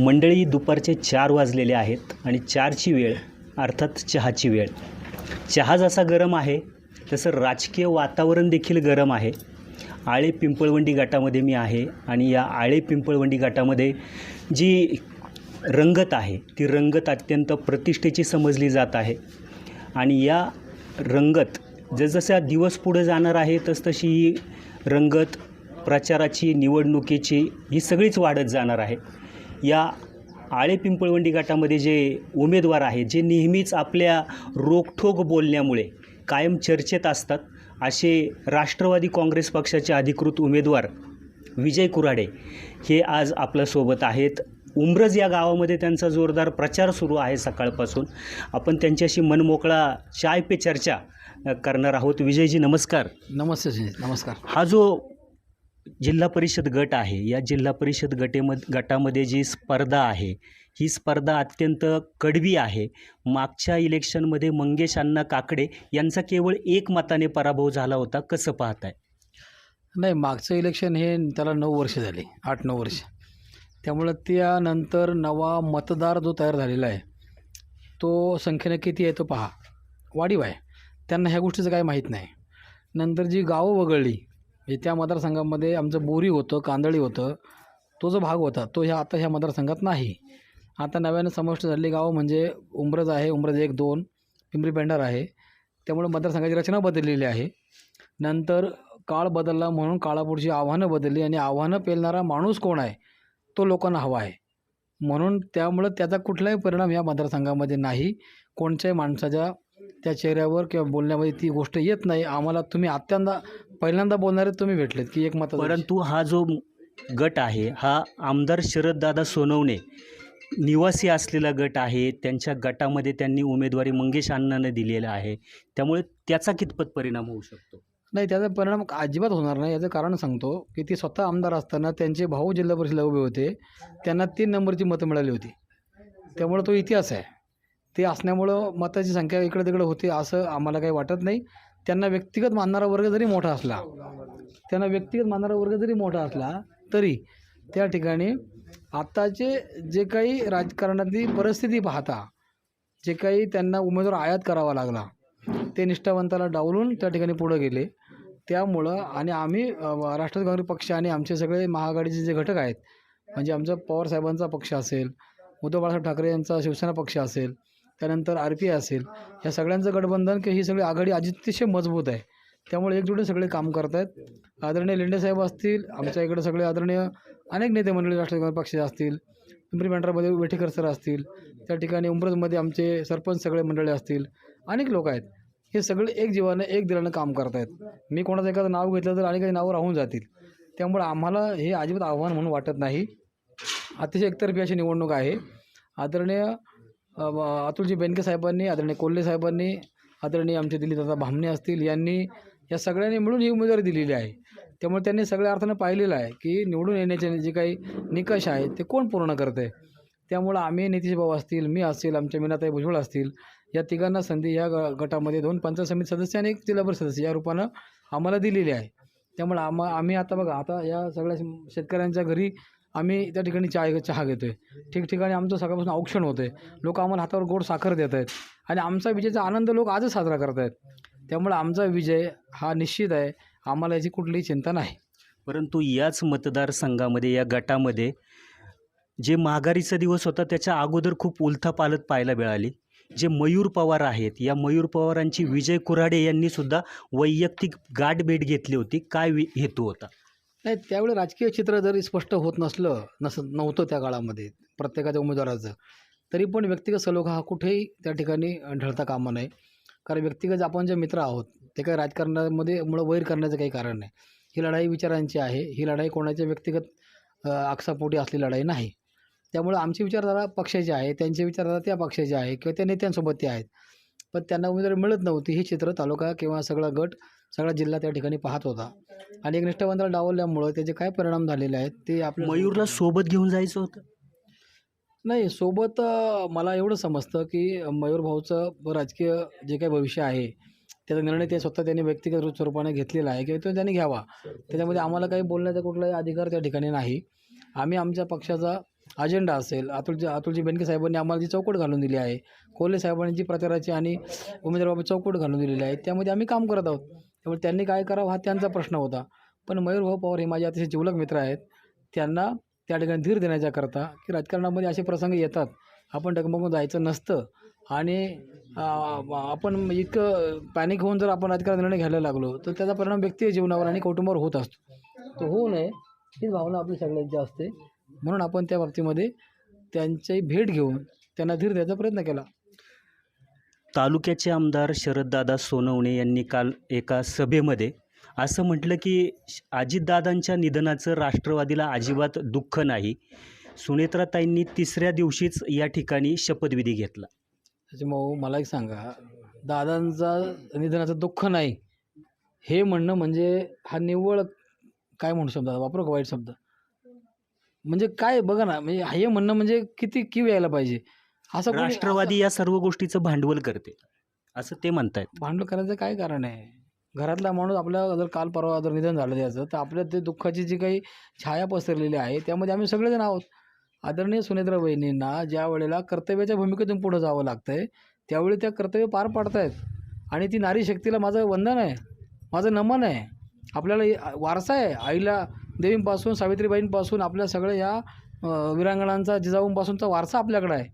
मंडळी दुपारचे चार वाजलेले आहेत आणि चारची वेळ अर्थात चहाची वेळ. चहा जसा गरम आहे तसं राजकीय वातावरण देखील गरम आहे. आळे पिंपळवंडी गटामध्ये मी आहे आणि या आळे पिंपळवंडी गटामध्ये जी रंगत आहे ती रंगत अत्यंत प्रतिष्ठेची समजली जात आहे. आणि या रंगत जसजसा दिवस पुढे जाणार आहे तसतशी ही रंगत प्रचाराची निवडणुकीची ही सगळीच वाढत जाणार आहे. या आळे पिंपळवंडी गटामध्ये जे उमेदवार आहेत जे नेहमीच आपल्या रोखठोक बोलण्यामुळे कायम चर्चेत असतात असे राष्ट्रवादी काँग्रेस पक्षाचे अधिकृत उमेदवार विजय कुराडे हे आज आपल्यासोबत आहेत. उमरज या गावामध्ये त्यांचा जोरदार प्रचार सुरू आहे सकाळपासून. आपण त्यांच्याशी मनमोकळा चाय पे चर्चा करणार आहोत. विजयजी नमस्कार. नमस्ते नमस्कार. हा जो जिल्हा परिषद गट आहे. या जिल्हा परिषद गटेमध गटामध्ये जी स्पर्धा आहे ही स्पर्धा अत्यंत कडवी आहे. मागच्या इलेक्शनमध्ये मंगेश अण्णा काकडे यांचा केवळ एक मताने पराभव झाला होता. कसं पाहताय? नाही मागचं इलेक्शन हे त्याला नऊ वर्ष झाले आठ नऊ वर्ष. त्यामुळं त्यानंतर नवा मतदार जो तयार झालेला आहे तो संख्येनं किती आहे तो पहा. वाढीव आहे. त्यांना ह्या गोष्टीचं काय माहीत नाही. नंतर जी गावं वगळली म्हणजे त्या मतदारसंघामध्ये आमचं बोरी होतं कांदळी होतं. तो जो भाग होता तो ह्या आता ह्या मतदारसंघात नाही. आता नव्यानं समाविष्ट झालेली गावं म्हणजे उमरज आहे उमरज एक दोन पिंपरी पेंढार आहे. त्यामुळे मतदारसंघाची रचना बदललेली आहे. नंतर काळ बदलला म्हणून काळापुढची आव्हानं बदलली आणि आव्हानं पेलणारा माणूस कोण आहे तो लोकांना हवा आहे. म्हणून त्यामुळं त्याचा कुठलाही परिणाम या मतदारसंघामध्ये नाही. कोणत्याही माणसाच्या त्या चेहऱ्यावर किंवा बोलण्यामध्ये ती गोष्ट येत नाही. आम्हाला तुम्ही आत्यांदा पहिल्यांदा बोलणारे तुम्ही भेटलेत की एक मत परंतु हा जो गट आहे हा आमदार शरददादा सोनवणे निवासी असलेला गट आहे. त्यांच्या गटामध्ये त्यांनी उमेदवारी मंगेश अण्णानं दिलेला आहे. त्यामुळे त्याचा कितपत परिणाम होऊ शकतो? नाही त्याचा परिणाम अजिबात होणार नाही. याचं कारण सांगतो की ती स्वतः आमदार असताना त्यांचे भाऊ जिल्हा परिषदेला उभे होते. त्यांना तीन नंबरची मतं मिळाली होती. त्यामुळं तो इतिहास आहे. ते असण्यामुळं मताची संख्या इकडे तिकडे होते असं आम्हाला काही वाटत नाही. त्यांना व्यक्तिगत मानणारा वर्ग जरी मोठा असला त्यांना व्यक्तिगत मानणारा वर्ग जरी मोठा असला तरी त्या ठिकाणी आत्ताचे जे काही राजकारणातली परिस्थिती पाहता जे काही त्यांना उमेदवार आयात करावा लागला ते निष्ठावंताला डावलून त्या ठिकाणी पुढं गेले. त्यामुळं आणि आम्ही राष्ट्रवादी काँग्रेस पक्ष आणि आमचे सगळे महाआघाडीचे जे घटक आहेत म्हणजे आमचा पवारसाहेबांचा पक्ष असेल उद्धव बाळासाहेब ठाकरे यांचा शिवसेना पक्ष असेल त्यानंतर आर पी असेल या सगळ्यांचं गठबंधन की ही सगळी आघाडी अतिशय मजबूत आहे. त्यामुळे एकजुटीने सगळे काम करत आहेत आदरणीय लेंडेसाहेब असतील आमच्या इकडे सगळे आदरणीय अनेक नेते मंडळी राष्ट्रवादी पक्षाचे असतील पिंपरी पेंढरामध्ये वेठेकर सर असतील त्या ठिकाणी उमरजमध्ये आमचे सरपंच सगळे मंडळी असतील अनेक लोक आहेत. हे सगळे एक जीवानं एक दिलानं काम करत आहेत मी कोणाचं एखादं नाव घेतलं तर आणि काही नावं राहून जातील. त्यामुळे आम्हाला हे अजिबात आव्हान म्हणून वाटत नाही. अतिशय एकतर्फी अशी निवडणूक आहे. आदरणीय अतुलजी बेनके साहेबांनी आदरणीय कोल्हे साहेबांनी आदरणीय आमचे दिलीदादा भामणे असतील यांनी या सगळ्यांनी मिळून ही उमेदवारी दिलेली आहे. त्यामुळे त्यांनी सगळ्या अर्थानं पाहिलेलं आहे की निवडून येण्याचे जे काही निकष आहेत ते कोण पूर्ण करत आहे त्यामुळं आम्ही नितीश भाऊ असतील मी असतील आमच्या मीनाताई भुजबळ असतील या तिघांना संधी या ग गटामध्ये दोन पंचायत समिती सदस्य आणि एक जिल्हाभर सदस्य या रूपानं आम्हाला दिलेली आहे. त्यामुळे आम्हा आम्ही आता बघा आता या सगळ्या शेतकऱ्यांच्या घरी आम्ही त्या ठिकाणी चाय चहा घेतो आहे ठिकठिकाणी आमचं सकाळपासून औक्षण होतं आहे लोक आम्हाला हातावर गोड साखर देत आहेत. आणि आमचा विजयाचा आनंद लोक आजच साजरा करत आहेत. त्यामुळे आमचा विजय हा निश्चित आहे. आम्हाला याची कुठलीही चिंता नाही. परंतु याच मतदारसंघामध्ये या गटामध्ये जे माघारीचा दिवस होता त्याच्या अगोदर खूप उलथापालत पाहायला मिळाली. जे मयूर पवार आहेत या मयूर पवारांची विजय कुऱ्हाडे यांनीसुद्धा वैयक्तिक गाठभेट घेतली होती. काय वि हेतू होता? नाही त्यावेळी राजकीय चित्र जरी स्पष्ट होत नसलं नस नव्हतं त्या काळामध्ये प्रत्येकाच्या उमेदवाराचं तरी पण व्यक्तिगत सलोखा हा कुठेही त्या ठिकाणी ढळता कामा नये. कारण व्यक्तिगत आपण जे मित्र आहोत ते काही राजकारणामध्ये मुळं वैर करण्याचं काही कारण नाही. ही लढाई विचारांची आहे ही लढाई कोणाच्या व्यक्तिगत आक्षापोटी आकसापोटी असलेली लढाई नाही. त्यामुळे आमची विचारधारा पक्षाची आहे त्यांची विचारधारा त्या पक्षाची आहे किंवा त्या नेत्यांसोबत ते आहेत. पण त्यांना उमेदवारी मिळत नव्हती. हे चित्र तालुका किंवा सगळा गट सगळा जिल्हा त्या ठिकाणी पाहत होता. आणि एक निष्ठावंताला डावलल्यामुळं त्याचे काय परिणाम झालेले आहेत ते आपल्या मयूरला सोबत घेऊन जायचं होतं? नाही सोबत मला एवढं समजतं की मयूर भाऊचं राजकीय जे काही भविष्य आहे त्याचा निर्णय ते स्वतः त्यांनी व्यक्तिगत रूप स्वरूपाने घेतलेला आहे किंवा तो त्यांनी घ्यावा. त्याच्यामध्ये आम्हाला काही बोलण्याचा कुठलाही अधिकार त्या ठिकाणी नाही. आम्ही आमच्या पक्षाचा अजेंडा असेल. अतुलजी अतुलजी बेनके साहेबांनी आम्हाला जी चौकट घालून दिली आहे कोल्हे साहेबांनी जी प्रचाराची आणि उमेदवारबाबत चौकट घालून दिलेली आहे त्यामध्ये आम्ही काम करत आहोत. त्यामुळे त्यांनी काय करावं हा त्यांचा प्रश्न होता. पण मयूरभाऊ पवार हे माझे अतिशय जिवलग मित्र आहेत. त्यांना त्या ठिकाणी धीर देण्याच्याकरता की राजकारणामध्ये असे प्रसंग येतात. आपण डगमगून जायचं नसतं. आणि आपण इतकं पॅनिक होऊन जर आपण राजकारण निर्णय घ्यायला लागलो तर त्याचा परिणाम व्यक्ती जीवनावर आणि कौटुंबावर होत असतो. तो होऊ नये. हीच भावना आपली सगळ्यात जी असते. म्हणून आपण त्या बाबतीमध्ये त्यांची भेट घेऊन त्यांना धीर द्यायचा प्रयत्न केला. तालुक्याचे आमदार शरददादा सोनवणे यांनी काल एका सभेमध्ये असं म्हटलं की अजितदादांच्या निधनाचं राष्ट्रवादीला अजिबात दुःख नाही. सुनेत्राताईंनी तिसऱ्या दिवशीच या ठिकाणी शपथविधी घेतला. त्याच्यामुळं मला एक सांगा. दादांचा निधनाचं दुःख नाही. हे म्हणणं म्हणजे हा निव्वळ काय म्हणू शब्द? वापरू का वाईट शब्द? म्हणजे काय बघा ना म्हणजे हे म्हणणं म्हणजे किती किव यायला पाहिजे? असं कोणी- राष्ट्रवादी या सर्व गोष्टीचं भांडवल करते. असं ते म्हणतायत. भांडण करायचं काय कारण आहे? घरातला माणूस आपल्या जर काल परवा जर निधन झालं त्याचं तर आपल्या ते दुःखाची जी काही छाया पसरलेली आहे त्यामध्ये आम्ही सगळेजण आहोत. आदरणीय सुनेत्रा बहिणींना ज्या वेळेला कर्तव्याच्या भूमिकेतून पुढं जावं लागतं आहे त्यावेळी त्या कर्तव्य पार पाडतायत. आणि ती नारी शक्तीला माझं वंदन आहे माझं नमन आहे. आपल्याला हे वारसा आहे आईला देवींपासून सावित्रीबाईंपासून आपल्या सगळ्या या वीरांगणांचा जिजाऊंपासूनचा वारसा आपल्याकडे आहे.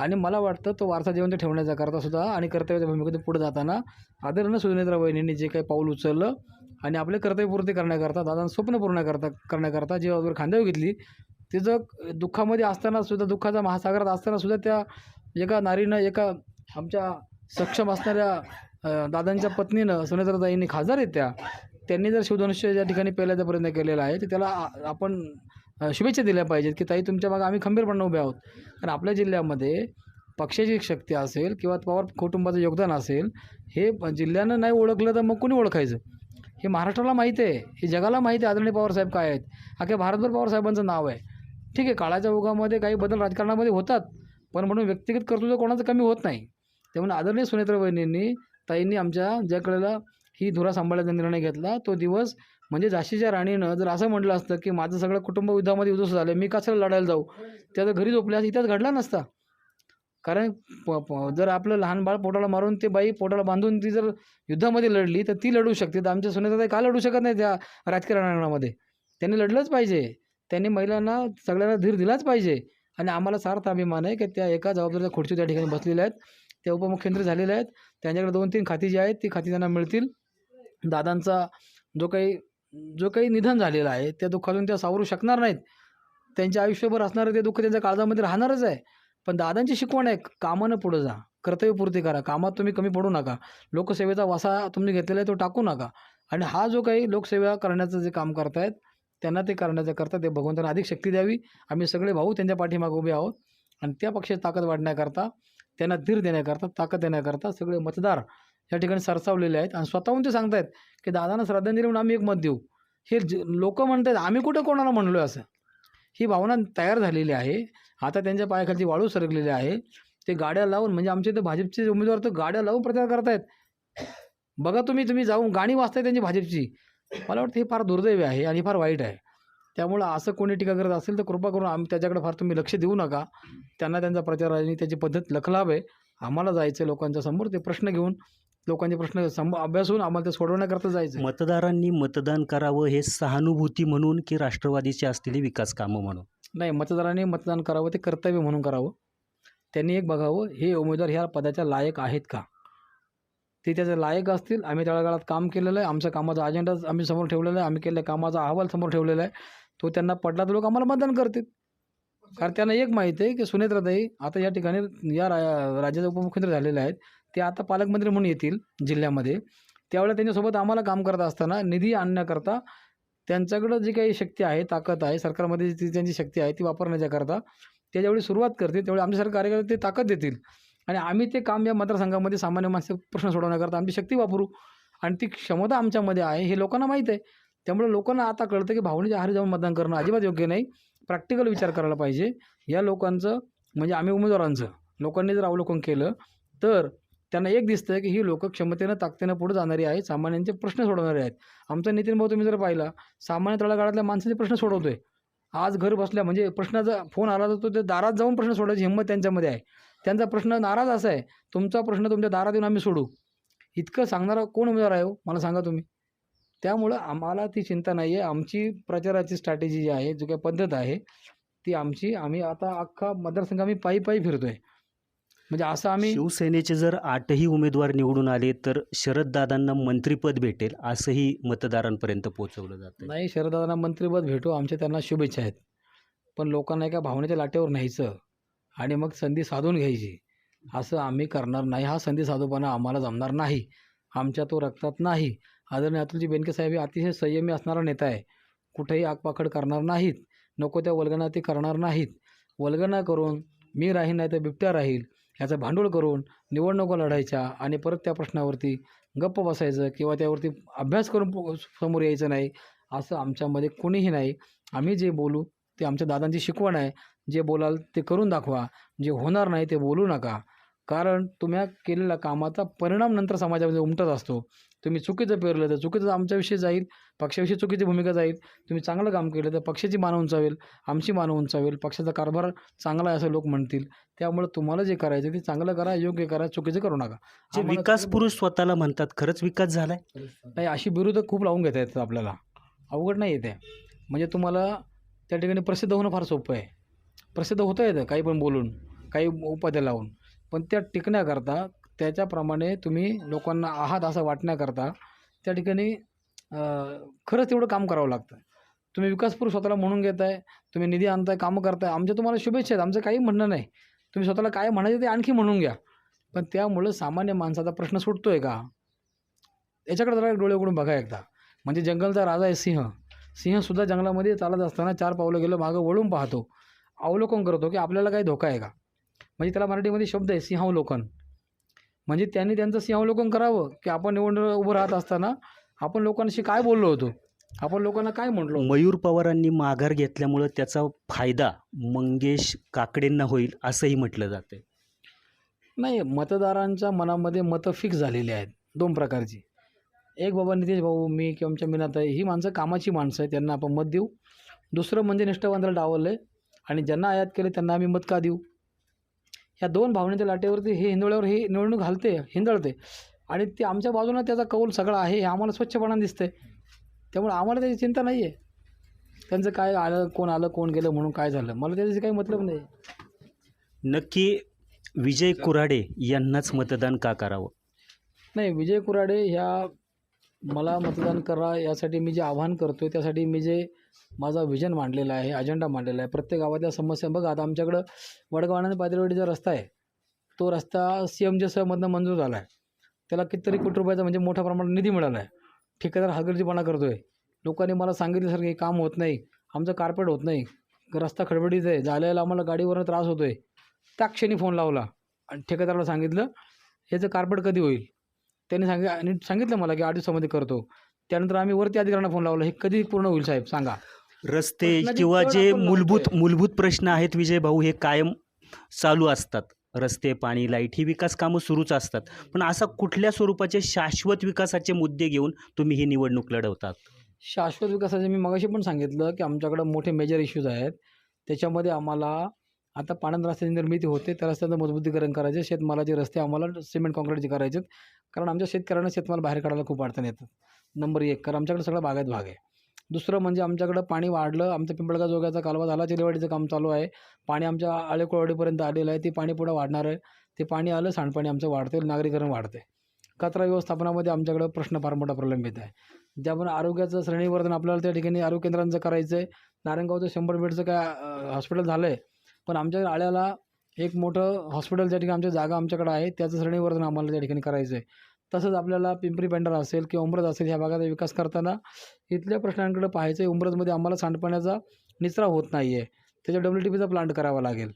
आणि मला वाटतं तो वारसा जिवंत ठेवण्याचा करता सुद्धा आणि कर्तव्याच्या भूमिकेतून पुढे जाताना आदरणीय सुनेत्रा वहिनींनी जे काही पाऊल उचललं आणि आपले कर्तव्यपूर्ती करण्याकरता दादांचं स्वप्न पूर्ण करता करण्याकरता जेव्हा वगैरे खांद्यावर घेतली तिचं दुःखामध्ये असताना सुद्धा दुःखाच्या महासागरात असताना सुद्धा त्या एका नारीनं एका आमच्या सक्षम असणाऱ्या दादांच्या पत्नीनं सुनेत्राताईंनी खासदार आहेत त्या त्यांनी जर शिवधनुष्य ज्या ठिकाणी पेलायचा प्रयत्न केलेला आहे तर त्याला आपण शुभेच्छा दिल्या पाहिजेत की ताई तुमच्या मागे आम्ही खंबीरपणे उभे आहोत. कारण आपल्या जिल्ह्यामध्ये पक्षाची शक्ती असेल किंवा पवार कुटुंबाचं योगदान असेल हे जिल्ह्यानं नाही ओळखलं तर मग कुणी ओळखायचं? हे महाराष्ट्राला माहिती आहे. हे जगाला माहिती आहे. आदरणीय पवारसाहेब काय आहेत? अख्या भारतभर पवारसाहेबांचं नाव आहे. ठीक आहे काळाच्या ओघामध्ये काही बदल राजकारणामध्ये होतात पण म्हणून व्यक्तिगत कर्तृत्व कोणाचं कमी होत नाही. त्यामुळे आदरणीय सुनेत्र वहिनींनी ताईंनी आमच्या ज्याकडेला ही धुरा सांभाळायचा निर्णय घेतला. तो दिवस म्हणजे झाशीच्या राणीनं जर असं म्हटलं असतं की माझं सगळं कुटुंब युद्धामध्ये उद्ध्वस्त झालं मी कसं लढायला जाऊ? त्याचं घरी झोपल्यास इथंच घडला नसता. कारण प प जर आपलं लहान बाळ पोटाला मारून ते बाई पोटाला बांधून ती जर युद्धामध्ये लढली तर ती लढू शकते. तर आमच्या सुनेताताई का लढू शकत नाही त्या राजकीय रणांगणामध्ये? त्यांनी लढलंच पाहिजे. त्यांनी महिलांना सगळ्यांना धीर दिलाच पाहिजे. आणि आम्हाला सार्थ अभिमान आहे की त्या एका जबाबदारीच्या खुर्ची त्या ठिकाणी बसलेल्या आहेत. त्या उपमुख्यमंत्री झालेल्या आहेत. त्यांच्याकडे दोन तीन खाती जी आहेत ती खाती त्यांना मिळतील. दादांचा जो काही जो काही निधन झालेलं आहे त्या दुःखातून त्या सावरू शकणार नाहीत. त्यांच्या आयुष्यभर असणारं ते दुःख त्यांच्या काळजामध्ये राहणारच आहे. पण दादांची शिकवण आहे कामानं पुढं जा. कर्तव्यपूर्ती करा. कामात तुम्ही कमी पडू नका. लोकसेवेचा वासा तुम्ही घेतलेला आहे तो टाकू नका. आणि हा जो काही लोकसेवा करण्याचं जे काम करतायत त्यांना ते करण्याचं करता ते भगवंतांना अधिक शक्ती द्यावी. आम्ही सगळे भाऊ त्यांच्या पाठीमागे उभे आहोत. आणि त्या पक्षाची ताकद वाढण्याकरता त्यांना धीर देण्याकरता ताकद देण्याकरता सगळे मतदार या ठिकाणी सरसावलेले आहेत. आणि स्वतःहून ते सांगतायत की दादांना श्रद्धांजली म्हणून आम्ही एक मत देऊ. हे लोक म्हणतात आम्ही कुठं कोणाला म्हणलो आहे असं? ही भावना तयार झालेली आहे. आता त्यांच्या पायाखालची वाळू सरकलेली आहे. ते गाड्या लावून म्हणजे आमचे इथं भाजपचे उमेदवार तर गाड्या लावून प्रचार करतायत. बघा तुम्ही तुम्ही जाऊन गाणी वाचताय त्यांची भाजपची. मला वाटतं हे फार दुर्दैवी आहे आणि फार वाईट आहे. त्यामुळं असं कोणी टीका करत असेल तर कृपा करून आम्ही त्याच्याकडे फार तुम्ही लक्ष देऊ नका. त्यांना त्यांचा प्रचार आणि त्याची पद्धत लखलाभ आहे आम्हाला जायचं आहे लोकांच्या समोर ते प्रश्न घेऊन लोकांचे प्रश्न अभ्यासून आम्हाला ते सोडवण्याकरता जायचं. मतदारांनी मतदान करावं हे सहानुभूती म्हणून की राष्ट्रवादीची असलेली विकास कामं म्हणून. नाही मतदारांनी मतदान करावं ते कर्तव्य म्हणून करावं. त्यांनी एक बघावं हे उमेदवार ह्या पदाच्या लायक आहेत का? ते त्याचे लायक असतील आम्ही तळागाळात काम केलेलं आहे आमच्या कामाचा अजेंडा आम्ही समोर ठेवलेला आहे आम्ही केलेल्या कामाचा अहवाल समोर ठेवलेला आहे. तो त्यांना पडला तर लोक आम्हाला मतदान करतील. कारण त्यांना एक माहिती आहे की सुनेत्राताई आता या ठिकाणी या रा राज्याचे उपमुख्यमंत्री झालेले आहेत. ते आता पालकमंत्री म्हणून येतील जिल्ह्यामध्ये. त्यावेळेला त्यांच्यासोबत आम्हाला काम करत असताना निधी आणण्याकरता त्यांच्याकडं जी काही शक्ती आहे ताकद आहे सरकारमध्ये जी त्यांची शक्ती आहे ती वापरण्याच्याकरता ते ज्यावेळी सुरुवात करतील त्यावेळी आमच्यासारखे कार्यकर्ते ते ताकद देतील. आणि आम्ही ते काम या मतदारसंघामध्ये सामान्य माणसं प्रश्न सोडवण्याकरता आमची शक्ती वापरू. आणि ती क्षमता आमच्यामध्ये आहे हे लोकांना माहीत आहे. त्यामुळे लोकांना आता कळतं की भावनेच्या आहारी जाऊन मतदान करणं अजिबात योग्य नाही. प्रॅक्टिकल विचार करायला पाहिजे. या लोकांचं म्हणजे आम्ही उमेदवारांचं लोकांनी जर अवलोकन केलं तर त्यांना एक दिसतं की ही लोक क्षमतेनं ताकदीनं पुढे जाणारी आहेत सामान्यांचे प्रश्न सोडवणारे आहेत. आमचा नितीन भाऊ तुम्ही जर पाहिला सामान्य तळागाळातल्या माणसाचे प्रश्न सोडवतोय. आज घर बसल्या म्हणजे प्रश्नाचा फोन आला तर तो ते दारात जाऊन प्रश्न सोडायची हिंमत त्यांच्यामध्ये आहे. त्यांचा प्रश्न नाराज असा आहे तुमचा प्रश्न तुमच्या दारात येऊन आम्ही सोडू. इतकं सांगणारा कोण उमेदवार आहे हो? मला सांगा तुम्ही. त्यामुळं आम्हाला ती चिंता नाही आहे आमची प्रचाराची स्ट्रॅटेजी जी आहे जो काही पद्धत आहे ती आमची. आम्ही आता अख्खा मतदारसंघ आम्ही पायी पायी फिरतो आहे म्हणजे असं आम्ही शिवसेनेचे जर आठही उमेदवार निवडून आले तर शरददादांना मंत्रिपद भेटेल असंही मतदारांपर्यंत पोहोचवलं जातं नाही शरदादांना मंत्रिपद भेटू आमच्या त्यांना शुभेच्छा आहेत. पण लोकांना एका भावनेच्या लाटेवर न्यायचं आणि मग संधी साधून घ्यायची असं आम्ही करणार नाही. हा संधी साधूपणा आम्हाला जमणार नाही. आमच्या तो रक्तात नाही. आदरणीय अतुलजी बेनके साहेब हे अतिशय संयमी असणारा नेता आहे. कुठेही आगपाखड करणार नाहीत. नको त्या वल्गना ते करणार नाहीत. वल्गना करून मी राहीन नाही तर बिबट्या राहील. ह्याचं भांडवल करून निवडणुका लढायच्या आणि परत त्या प्रश्नावरती गप्प बसायचं किंवा त्यावरती अभ्यास करून समोर यायचं नाही असं आमच्यामध्ये कोणीही नाही. आम्ही जे बोलू ते आमच्या दादांची शिकवण आहे. जे बोलाल ते करून दाखवा. जे होणार नाही ते बोलू नका. कारण तुम्ही केलेल्या कामाचा परिणाम नंतर समाजामध्ये उमटत असतो. तुम्ही चुकीचं पेरलं तर चुकीचं आमच्याविषयी जाईल पक्षाविषयी चुकीची भूमिका जाईल. तुम्ही चांगलं काम केलं तर पक्षाची मान उंचावेल आमची मान उंचावेल पक्षाचा कारभार चांगला आहे असं लोक म्हणतील. त्यामुळे तुम्हाला जे करायचं ते चांगलं करा योग्य करा चुकीचं करू नका. जे विकास पुरुष स्वतःला म्हणतात खरंच विकास झालाय? नाही अशी बिरुदं खूप लावून घेता येतात आपल्याला. अवघड नाही येते. म्हणजे तुम्हाला त्या ठिकाणी प्रसिद्ध होणं फार सोपं आहे. प्रसिद्ध होतं येतं काही पण बोलून काही उपाध्या लावून. पण त्या टिकण्याकरता त्याच्याप्रमाणे तुम्ही लोकांना आहात असं वाटण्याकरता त्या ठिकाणी खरंच तेवढं काम करावं लागतं. तुम्ही विकासपूर स्वतःला म्हणून घेत आहे तुम्ही निधी आणताय कामं करताय आमच्या तुम्हाला शुभेच्छा आहेत. आमचं काही म्हणणं नाही. तुम्ही स्वतःला काय म्हणायचं ते आणखी म्हणून घ्या. पण त्यामुळं सामान्य माणसाचा प्रश्न सुटतो आहे का? याच्याकडे जरा डोळे उघडून बघा एकदा. म्हणजे जंगलचा राजा आहे सिंह. सिंहसुद्धा जंगलामध्ये चालत असताना चार पावलं गेलं मागं वळून पाहतो. अवलोकन करतो की आपल्याला काही धोका आहे का? म्हणजे त्याला मराठीमध्ये शब्द आहे सिंहावलोकन. म्हणजे त्यांनी त्यांचं सिंहावलोकन करावं की आपण निवडणूक उभं राहत असताना आपण लोकांशी काय बोललो होतो? आपण लोकांना काय म्हटलो? मयूर पवारांनी माघार घेतल्यामुळं त्याचा फायदा मंगेश काकडेंना होईल असंही म्हटलं जातं नाही मतदारांच्या मनामध्ये मतं फिक्स झालेली आहेत दोन प्रकारची. एक बाबा नितेश भाऊ मी किंवा आमच्या मीनाताई ही माणसं कामाची माणसं आहे त्यांना आपण मत देऊ. दुसरं म्हणजे निष्ठावंताला डावललं आहे आणि ज्यांना आयात केले त्यांना आम्ही मत का देऊ? ह्या दोन भावनेच्या लाटेवरती हे हिंदोळ्यावर हे निवडणूक घालते हिंदळते. आणि ते आमच्या बाजूनं त्याचा कौल सगळा आहे हे आम्हाला स्वच्छपणाने दिसतंय. त्यामुळे आम्हाला त्याची चिंता नाही आहे त्यांचं काय आलं कोण आलं कोण गेलं म्हणून काय झालं? मला त्याच्याशी काही मतलब नाही नक्की विजय कुराडे यांनाच मतदान का करावं? नाही विजय कुराडे ह्या मला मतदान करा यासाठी मी जे आव्हान करतो आहे त्यासाठी मी जे माझा विजन मांडलेला आहे अजेंडा मांडलेला आहे प्रत्येक गावातल्या समस्या बघा. आता आमच्याकडं वडगाव आनंद पायदरवाडीचा रस्ता आहे तो रस्ता सी एम जे सहमधनं मंजूर झाला आहे. त्याला कितीतरी कोटी रुपयाचा म्हणजे मोठ्या प्रमाणात निधी मिळाला आहे. ठेकेदार हलगर्जीपणा करतो आहे लोकांनी मला सांगितल्यासारखं हे काम होत नाही आमचं कार्पेट होत नाही रस्ता खडबडीत आहे झालेला आम्हाला गाडीवरनं त्रास होतो आहे त्या क्षणी फोन लावला आणि ठेकेदाराला सांगितलं ह्याचं कार्पेट कधी होईल? त्यांनी सांगित आणि सांगितलं मला की आठ दिवसामध्ये करतो. त्यानंतर आम्ही वरती अधिकाऱ्यांना फोन लावला हे कधी पूर्ण होईल साहेब सांगा. रस्ते किंवा जे मूलभूत. मूलभूत प्रश्न आहेत विजय भाऊ हे कायम चालू असतात. रस्ते पाणी लाइट ही विकास कामं सुरूच असतात. पण असा कुठल्या स्वरूपाचे शाश्वत विकासाचे मुद्दे घेऊन तुम्ही ही निवडणूक लढवतात? शाश्वत विकासाचे मी मगाशी पण सांगितलं की आमच्याकडं मोठे मेजर इश्यूज आहेत. त्याच्यामध्ये आम्हाला आता पाणंद रस्त्याची निर्मिती होते त्या रस्त्याचं मजबूतीकरण करायचे शेतमालाचे रस्ते आम्हाला सिमेंट कॉन्क्रीटचे करायचे आहेत. कारण आमच्या शेतकऱ्यांना शेतमाल बाहेर काढायला खूप अडचण येतात. नंबर एक कारण आमच्याकडे सगळं बागायत भाग आहे. दुसरं म्हणजे आमच्याकडं पाणी वाढलं आमचं पिंपळगा जोग्याचा कालवा झाला चिलेवाडीचं काम चालू आहे. पाणी आमच्या आळेकुळवाडीपर्यंत आलेलं आहे ते पाणी पुढं वाढणार आहे. ते पाणी आलं सांडपाणी आमचं वाढते नागरीकरण वाढते कचरा व्यवस्थापनामध्ये आमच्याकडं प्रश्न फार मोठा प्रॉब्लेम येत आहे. ज्यामुळे आरोग्याचं श्रेणीवर्धन आपल्याला त्या ठिकाणी आरोग्य केंद्रांचं करायचं आहे नारायणगावचं शंभर बेडचं काय हॉस्पिटल झालं आहे पण आमच्या आळ्याला एक मोठं हॉस्पिटल ज्या ठिकाणी आमच्या जागा आमच्याकडे आहे त्याचं श्रेणीवर्धन आम्हाला त्या ठिकाणी करायचं आहे. तसंच आपल्याला पिंपरी पेंडर असेल किंवा उमरज असेल ह्या भागाचा विकास करताना इथल्या प्रश्नांकडे पाहायचं आहे उमरजमध्ये आम्हाला सांडपाण्याचा निचरा होत नाही आहे त्याच्या डब्ल्यू टी पीचा प्लांट करावा लागेल.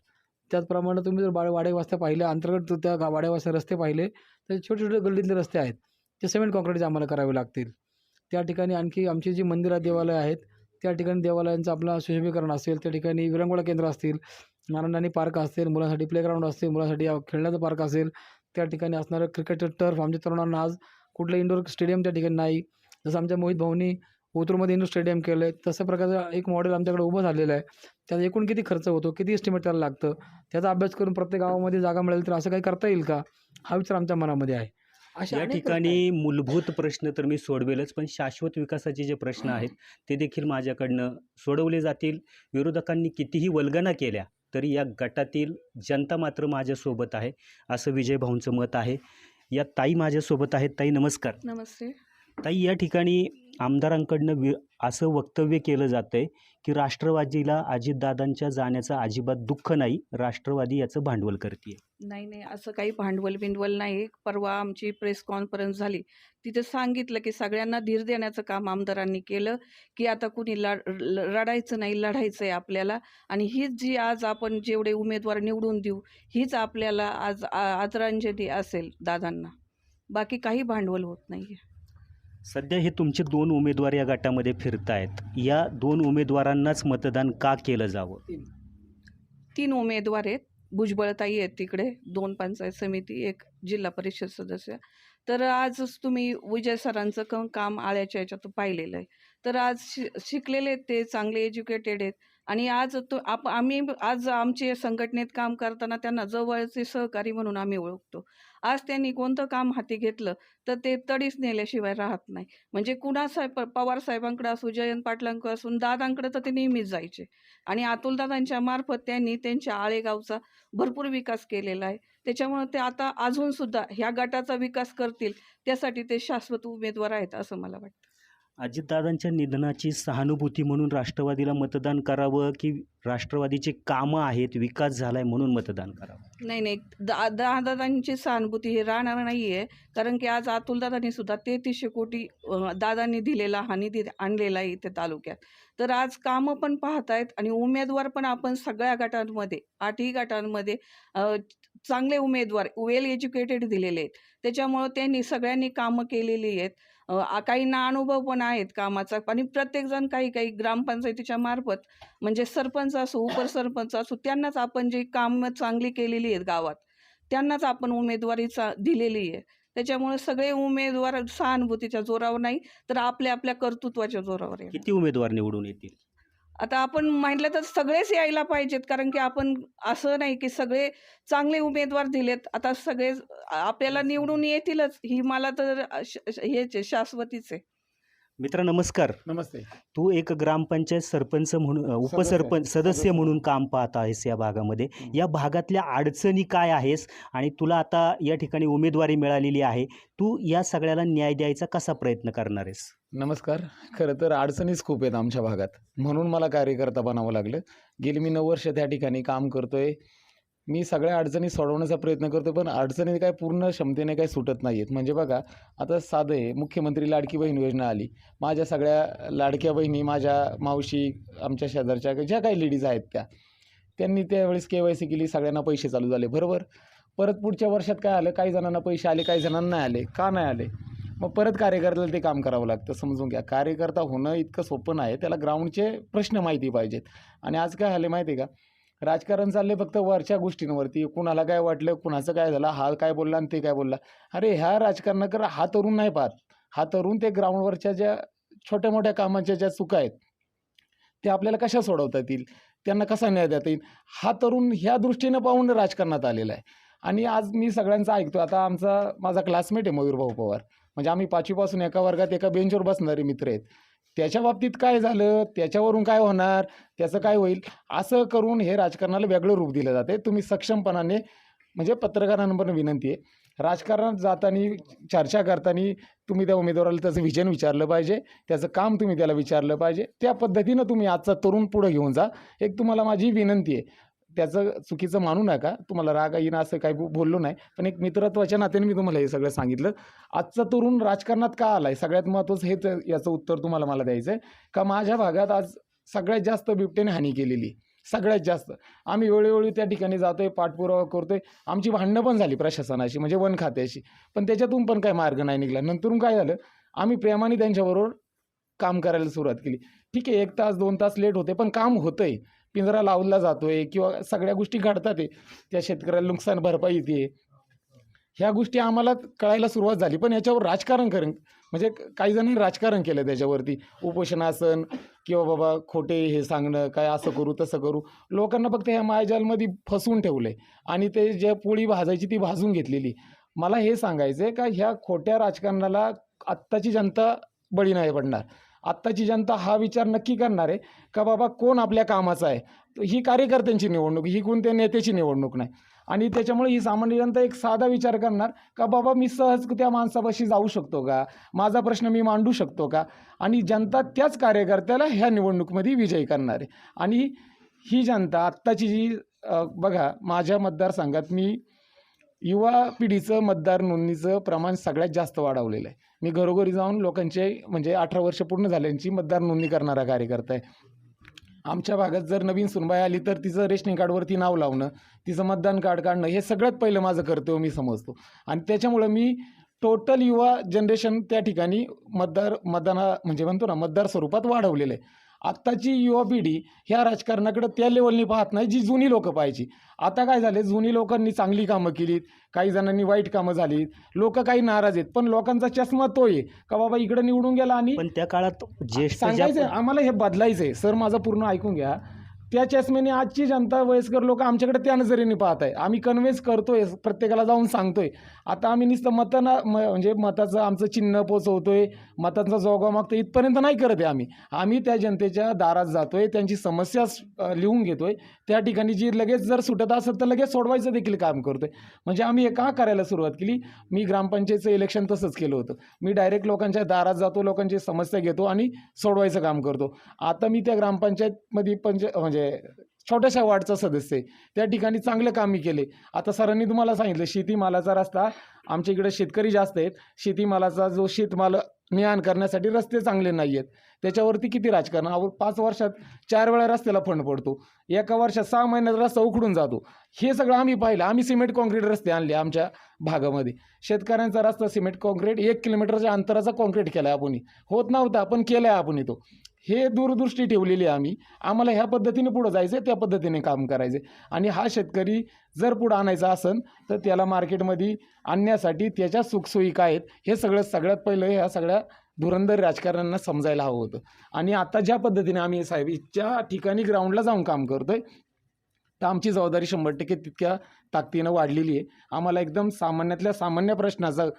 त्याचप्रमाणे तुम्ही जर बा वाड्यावस्त्या पाहिल्या अंतर्गत त्या गा वाड्यावस्त्या रस्ते पाहिले तर छोटे छोटे गल्लीतले रस्ते आहेत ते सिमेंट कॉन्क्रीटचे आम्हाला करावे लागतील. त्या ठिकाणी आणखी आमची जी मंदिरात देवालय आहेत त्या ठिकाणी देवालयांचं आपलं सुशोभीकरण असेल त्या ठिकाणी विरंगुळा केंद्र असतील नारायणी पार्क असतील मुलांसाठी प्लेग्राऊंड असतील मुलांसाठी खेळण्याचं पार्क असेल त्या ठिकाणी असणारं क्रिकेटचं टर्फ आमच्या तरुणांना आज कुठलं इंडोर स्टेडियम त्या ठिकाणी नाही. जसं आमच्या मोहित भाऊनी ओतूरमध्ये इंडोर स्टेडियम केलं आहे तसं प्रकारचं एक मॉडेल आमच्याकडे उभं झालेलं आहे. त्यात एकूण किती खर्च होतो किती एस्टिमेट त्याला लागतं त्याचा अभ्यास करून प्रत्येक गावामध्ये जागा मिळेल तर असं काही करता येईल का? हा विचार आमच्या मनामध्ये आहे. अशा या ठिकाणी मूलभूत प्रश्न तर मी सोडवेलच पण शाश्वत विकासाचे जे प्रश्न आहेत ते देखील माझ्याकडनं सोडवले जातील. विरोधकांनी कितीही वल्गना केल्या तरी या गटातील जनता मात्र माझ्यासोबत आहे असं विजय भाऊंचं मत आहे. या ताई माझ्यासोबत आहेत. ताई नमस्कार. नमस्ते. ताई या ठिकाणी आमदारांकडनं वि असं वक्तव्य केलं जातं आहे की राष्ट्रवादीला अजितदादांच्या जाण्याचं अजिबात दुःख नाही राष्ट्रवादी याचं भांडवल करते नाही नाही असं काही भांडवल बिंडवल नाही. परवा आमची प्रेस कॉन्फरन्स झाली. तिथे सांगितलं की सगळ्यांना धीर देण्याचं काम आमदारांनी केलं की आता कुणी ला ल- रडायचं नाही लढायचं आहे आपल्याला. आणि हीच जी आज आपण जेवढे उमेदवार निवडून देऊ हीच आपल्याला आज आदरांजली असेल दादांना. बाकी काही भांडवल होत नाही सध्या हे तुमचे दोन उमेदवार या गटामध्ये फिरत आहेत या दोन उमेदवारांनाच मतदान का केलं जावं? तीन. उमेदवार आहेत. भुजबळताई आहेत तिकडे दोन पंचायत समिती एक जिल्हा परिषद सदस्य. तर आजच तुम्ही विजय सरांचं क काम आळ्याच्या याच्यात पाहिलेलं आहे. तर आज शि शिकलेले आहेत ते चांगले एज्युकेटेड आहेत. आणि आज तो आप आम्ही आज आमचे संघटनेत काम करताना त्यांना जवळचे सहकारी म्हणून आम्ही ओळखतो. आज त्यांनी कोणतं काम हाती घेतलं तर ते तडीच नेल्याशिवाय राहत नाही. म्हणजे कुणा साहेब पवार साहेबांकडे असू जयंत पाटलांकडे असून दादांकडे तर ते नेहमीच जायचे. आणि अतुलदादांच्या मार्फत त्यांनी त्यांच्या आळेगावचा भरपूर विकास केलेला आहे. त्याच्यामुळे ते आता अजूनसुद्धा ह्या गटाचा विकास करतील त्यासाठी ते शाश्वत उमेदवार आहेत असं मला वाटतं. अजितदादांच्या निधनाची सहानुभूती म्हणून राष्ट्रवादीला मतदान करावं की राष्ट्रवादीचे कामं आहेत विकास झाला आहे म्हणून मतदान करावं? नाही नाही. दा दादांची सहानुभूती हे राहणार नाही आहे कारण की आज अतुलदादांनी सुद्धा तेहतीसशे कोटी दादांनी दिलेला हा निधी आणलेला आहे इथे तालुक्यात. तर आज कामं पण पाहत आहेत आणि उमेदवार पण आपण सगळ्या गटांमध्ये आठही गटांमध्ये चांगले उमेदवार वेल एज्युकेटेड दिलेले आहेत. त्याच्यामुळं त्यांनी सगळ्यांनी कामं केलेली आहेत. काहींना अनुभव पण आहेत कामाचा आणि प्रत्येकजण काही काही ग्रामपंचायतीच्या मार्फत म्हणजे सरपंच असो उपसरपंच असो त्यांनाच आपण जी कामं चांगली केलेली आहेत गावात त्यांनाच आपण उमेदवारी चा दिलेली आहे. त्याच्यामुळे सगळे उमेदवार सहानुभूतीच्या जोरावर नाही तर आपल्या आपल्या कर्तृत्वाच्या जोरावर आहे किती उमेदवार निवडून येतील? आता आपण म्हटलं तर सगळेच यायला पाहिजेत कारण की आपण असं नाही की सगळे चांगले उमेदवार दिलेत. आता सगळे आपल्याला निवडून येतीलच ही मला तर हेच आहे, शाश्वतीच आहे. मित्र नमस्कार. नमस्ते. तू एक ग्रामपंचायत सरपंच म्हणून अ, उपसरपंच सदस्य सदस्य. म्हणून काम पाहत आहेस या भागामध्ये. हं. या भागातल्या अडचणी काय आहेस? आणि तुला आता या ठिकाणी उमेदवारी मिळालेली आहे. तू या सगळ्याला न्याय द्यायचा कसा प्रयत्न करणार आहेस? नमस्कार. खरं तर अडचणीच खूप आहेत आमच्या भागात. म्हणून मला कार्यकर्ता बनावं लागलं. गेली मी नऊ वर्ष त्या ठिकाणी काम करतोय. मी सगळ्या अडचणी सोडवण्याचा प्रयत्न करतो पण अडचणी काय पूर्ण क्षमतेने काही सुटत नाही आहेत म्हणजे बघा आता साधं आहे मुख्यमंत्री लाडकी बहीण योजना आली. माझ्या सगळ्या लाडक्या बहिणी माझ्या मावशी आमच्या शेजारच्या ज्या काही लेडीज आहेत त्या त्यांनी त्यावेळेस के वाय सी केली सगळ्यांना पैसे चालू झाले बरोबर? परत पुढच्या वर्षात काय आलं? काही जणांना पैसे आले काही जणांना नाही आले का नाही आले? मग परत कार्यकर्त्याला ते काम करावं लागतं समजून घ्या. कार्यकर्ता होणं इतकं सोपं नाही त्याला ग्राउंडचे प्रश्न माहिती पाहिजेत. आणि आज काय झालं माहिती आहे का? राजकारण चालले फक्त वरच्या गोष्टींवरती. कुणाला काय वाटलं कुणाचं काय झालं हा काय बोलला आणि ते काय बोलला. अरे ह्या राजकारणाकर हा तरुण नाही पाहत. हा तरुण ते ग्राउंडवरच्या ज्या छोट्या मोठ्या कामाच्या ज्या चुका आहेत ते आपल्याला कशा सोडवता येतील? त्यांना कसा न्याय देता येईल? हा तरुण ह्या दृष्टीनं पाहून राजकारणात आलेला आहे. आणि आज मी सगळ्यांचं ऐकतो आता आमचा माझा क्लासमेट आहे मयूर भाऊ पवार. म्हणजे आम्ही पाचवीपासून एका वर्गात एका बेंचवर बसणारे मित्र आहेत. त्याच्या बाबतीत काय झालं? त्याच्यावरून काय होणार? त्याचं काय होईल? असं करून हे राजकारणाला वेगळं रूप दिलं जाते तुम्ही सक्षमपणाने म्हणजे पत्रकारांवर विनंती आहे. राजकारणात जाताना चर्चा करताना तुम्ही त्या उमेदवाराला त्याचं विजन विचारलं पाहिजे. त्याचं काम तुम्ही त्याला विचारलं पाहिजे. त्या पद्धतीनं तुम्ही आजचा तरुण पुढं घेऊन जा. एक तुम्हाला माझी विनंती आहे. त्याचं चुकीचं मानू नका. तुम्हाला राग येईन असं काही बोललो नाही. पण एक मित्रत्वाच्या नात्याने मी तुम्हाला हे सगळं सांगितलं. आजचा तरुण राजकारणात का आला आहे सगळ्यात महत्त्वाचं हेच याचं उत्तर तुम्हाला मला द्यायचं आहे. का माझ्या भागात आज सगळ्यात जास्त बिबट्याने हानी केलेली सगळ्यात जास्त. आम्ही वेळोवेळी त्या ठिकाणी जातोय पाठपुरावा करतोय. आमची भांडणं पण झाली प्रशासनाशी म्हणजे वन खात्याशी. पण त्याच्यातून पण काय मार्ग नाही निघाला. नंतरून काय झालं? आम्ही प्रेमाने त्यांच्याबरोबर काम करायला सुरुवात केली. ठीक आहे एक तास दोन तास लेट होते पण काम होतंय. पिंजरा लावला जातोय किंवा सगळ्या गोष्टी घडतात आहे त्या शेतकऱ्याला नुकसान भरपाई येते. ह्या गोष्टी आम्हाला कळायला सुरुवात झाली. पण याच्यावर राजकारण करण म्हणजे काही जणांनी राजकारण केलं त्याच्यावरती. उपोषणासन किंवा बाबा खोटे हे सांगणं काय असं करू तसं करू. लोकांना फक्त ह्या मायाजालमध्ये फसवून ठेवलं आहे आणि ते जे पोळी भाजायची ती भाजून घेतलेली. मला हे सांगायचं आहे का ह्या खोट्या राजकारणाला आत्ताची जनता बळी नाही पडणार. आत्ताची जनता हा विचार नक्की करणार आहे का बाबा कोण आपल्या कामाचा आहे? ही कार्यकर्त्यांची निवडणूक ही कोणत्या नेत्याची निवडणूक नाही? आणि त्याच्यामुळे ही सामान्य जनता एक साधा विचार करणार का बाबा मी सहज त्या माणसापाशी जाऊ शकतो का? माझा प्रश्न मी मांडू शकतो का? आणि जनता त्याच कार्यकर्त्याला ह्या निवडणुकीमध्ये विजयी करणार आहे. आणि ही जनता आत्ताची जी बघा माझ्या मतदारसंघात मी युवा पिढीचं मतदार नोंदणीचं प्रमाण सगळ्यात जास्त वाढवलेलं आहे. मी घरोघरी जाऊन लोकांचे म्हणजे अठरा वर्ष पूर्ण झाल्यांची मतदार नोंदणी करणारा कार्यकर्ता आहे. आमच्या भागात जर नवीन सुनबाई आली तर तिचं रेशनिंग कार्डवरती नाव लावणं तिचं मतदान कार्ड काढणं हे सगळ्यात पहिलं माझं कर्तव्य मी समजतो. आणि त्याच्यामुळं मी टोटल युवा जनरेशन त्या ठिकाणी मतदार मतदाना म्हणजे म्हणतो ना मतदार स्वरूपात वाढवलेलं आहे. आत्ताची युवा पिढी ह्या राजकारणाकडे त्या लेवलनी पाहत नाही जी जुनी लोकं पाहायची. आता काय झाले जुनी लोकांनी चांगली कामं केलीत काही जणांनी वाईट कामं झालीत. लोक काही नाराज आहेत पण लोकांचा चष्मा तो आहे का बाबा इकडे निवडून गेला आणि पण त्या काळात ज्येष्ठ ज्या सांगायचं आम्हाला हे बदलायचं आहे सर माझं पूर्ण ऐकून घ्या. त्या चष्म्याने आजची जनता वयस्कर लोक आमच्याकडे त्या नजरेने पाहत आहे आम्ही कन्व्हिन्स करतोय प्रत्येकाला जाऊन सांगतोय. आता आम्ही नुसतं मताना म- म्हणजे मताचं आमचं चिन्ह पोचवतोय मतांचा जोगा मागतो इथपर्यंत नाही करत आहे आम्ही. आम्ही त्या जनतेच्या दारात जातोय त्यांची समस्या लिहून घेतोय. त्या ठिकाणी जी लगेच जर सुटत असेल तर लगेच सोडवायचं देखील काम करतोय. म्हणजे आम्ही एका का करायला सुरुवात केली? मी ग्रामपंचायतचं इलेक्शन तसंच केलं होतं. मी डायरेक्ट लोकांच्या दारात जातो लोकांची समस्या घेतो आणि सोडवायचं काम करतो. आता मी त्या ग्रामपंचायतमध्ये पंच म्हणजे छोट्याशा वार्डचा सदस्य आहे. त्या ठिकाणी चांगलं कामी केले. आता सरांनी तुम्हाला सांगितलं शेतीमालाचा रस्ता आमच्या इकडे शेतकरी जास्त आहेत. शेतीमालाचा जो शेतमाल ने करण्यासाठी रस्ते चांगले नाही आहेत. त्याच्यावरती किती राजकारण? पाच वर्षात चार वेळा रस्त्याला फंड पडतो. एका वर्षात सहा महिन्यात रस्ता उखडून जातो. हे सगळं आम्ही पाहिलं. आम्ही सिमेंट कॉन्क्रीट रस्ते आणले आमच्या भागामध्ये. शेतकऱ्यांचा रस्ता सिमेंट कॉन्क्रीट एक किलोमीटरच्या अंतराचा कॉन्क्रीट केला आहे आपण. होत नव्हता पण केला आहे आपण तो हे दूरदृष्टी ठेवलेली आहे आम्ही. आम्हाला ह्या पद्धतीने पुढं जायचं आहे त्या पद्धतीने काम करायचं आहे आणि हा शेतकरी जर पुढं आणायचा असेल तर त्याला मार्केटमध्ये आणण्यासाठी त्याच्या सुखसोयी काय आहेत. हे सगळं सगळ्यात पहिलं ह्या सगळ्या धुरंदर राजकारण्यांना समजायला हवं होतं. आणि आता ज्या पद्धतीने आम्ही साहेब ज्या ठिकाणी ग्राउंडला जाऊन काम करतोय तर आमची जबाबदारी शंभर टक्के तितक्या ताकदीनं वाढलेली आहे. आम्हाला एकदम सामान्यातल्या सामान्य प्रश्नाचं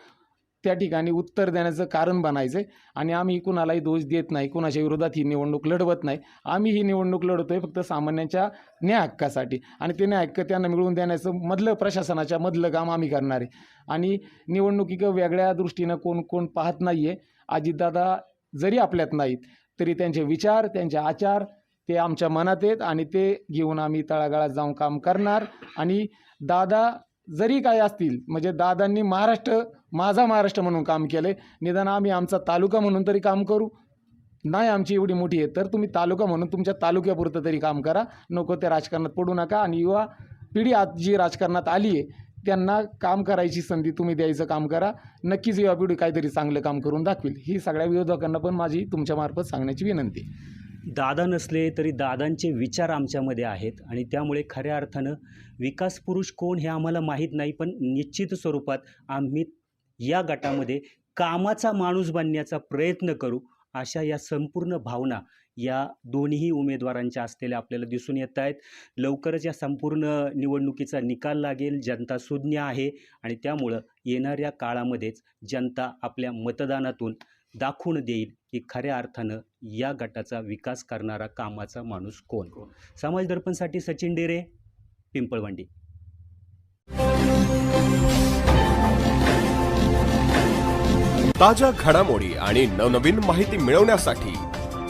त्या ठिकाणी उत्तर देण्याचं कारण बनायचं आहे आणि आम्ही कुणालाही दोष देत नाही कुणाच्या विरोधात ही निवडणूक लढवत नाही. आम्ही ही निवडणूक लढवतो आहे फक्त सामान्यांच्या न्याय हक्कासाठी. आणि ते न्याय हक्क त्यांना मिळवून देण्याचं मधलं प्रशासनाच्या मधलं काम आम्ही करणार आहे. आणि निवडणुकीक वेगळ्या दृष्टीनं कोण कोण पाहत नाही आहे अजितदादा जरी आपल्यात नाहीत तरी त्यांचे विचार त्यांचे आचार ते आमच्या मनात आहेत. आणि ते घेऊन आम्ही तळागाळात जाऊन काम करणार. आणि दादा जरी काय असतील म्हणजे दादांनी महाराष्ट्र माझा महाराष्ट्र म्हणून काम केलं आहे निदान आम्ही आमचा तालुका म्हणून तरी काम करू. नाही आमची एवढी मोठी आहे तर तुम्ही तालुका म्हणून तुमच्या तालुक्यापुरतं तरी काम करा. नको त्या राजकारणात पडू नका आणि युवा पिढी आज जी राजकारणात आली आहे त्यांना काम करायची संधी तुम्ही द्यायचं काम करा. नक्कीच युवा पिढी काहीतरी चांगलं काम करून दाखवेल. ही सगळ्या विरोधकांना पण माझी तुमच्यामार्फत सांगण्याची विनंती आहे. दादा नसले तरी दादांचे विचार आमच्यामध्ये आहेत आणि त्यामुळे खऱ्या अर्थानं विकास पुरुष कोण हे आम्हाला माहीत नाही पण निश्चित स्वरूपात आम्ही या गटामध्ये कामाचा माणूस बनण्याचा प्रयत्न करू अशा या संपूर्ण भावना या दोन्ही उमेदवारांच्या असलेल्या आपल्याला दिसून येत आहेत. लवकरच या संपूर्ण निवडणुकीचा निकाल लागेल जनता सुज्ञ आहे आणि त्यामुळं येणाऱ्या काळामध्येच जनता आपल्या मतदानातून दाखवून देईल की खऱ्या अर्थानं या गटाचा विकास करणारा कामाचा माणूस कोण? समाज दर्पणसाठी सचिन डेरे पिंपळवंडी. ताज्या घडामोडी आणि नवनवीन माहिती मिळवण्यासाठी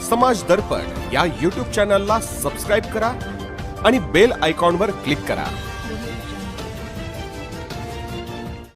समाज दर्पण या यूट्यूब चॅनलला सबस्क्राईब करा आणि बेल आयकॉनवर क्लिक करा.